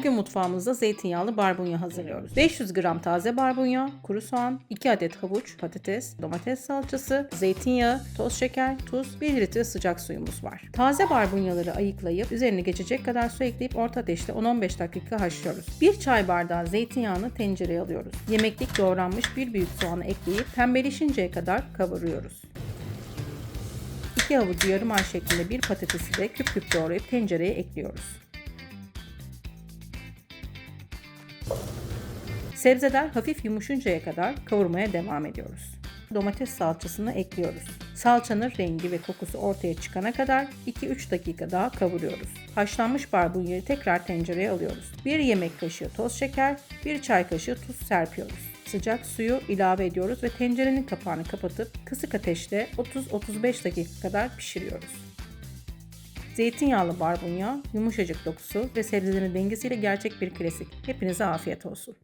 Bugün mutfağımızda zeytinyağlı barbunya hazırlıyoruz. 500 gram taze barbunya, kuru soğan, 2 adet havuç, patates, domates salçası, zeytinyağı, toz şeker, tuz, 1 litre sıcak suyumuz var. Taze barbunyaları ayıklayıp üzerine geçecek kadar su ekleyip orta ateşte 10-15 dakika haşlıyoruz. 1 çay bardağı zeytinyağını tencereye alıyoruz. Yemeklik doğranmış bir büyük soğanı ekleyip pembeleşinceye kadar kavuruyoruz. 2 avucu yarım ay şeklinde bir patatesi de küp küp doğrayıp tencereye ekliyoruz. Sebzeler hafif yumuşuncaya kadar kavurmaya devam ediyoruz. Domates salçasını ekliyoruz. Salçanın rengi ve kokusu ortaya çıkana kadar 2-3 dakika daha kavuruyoruz. Haşlanmış barbunyayı tekrar tencereye alıyoruz. 1 yemek kaşığı toz şeker, 1 çay kaşığı tuz serpiyoruz. Sıcak suyu ilave ediyoruz ve tencerenin kapağını kapatıp kısık ateşte 30-35 dakika kadar pişiriyoruz. Zeytinyağlı barbunya, yumuşacık dokusu ve sebzelerin dengesiyle gerçek bir klasik. Hepinize afiyet olsun.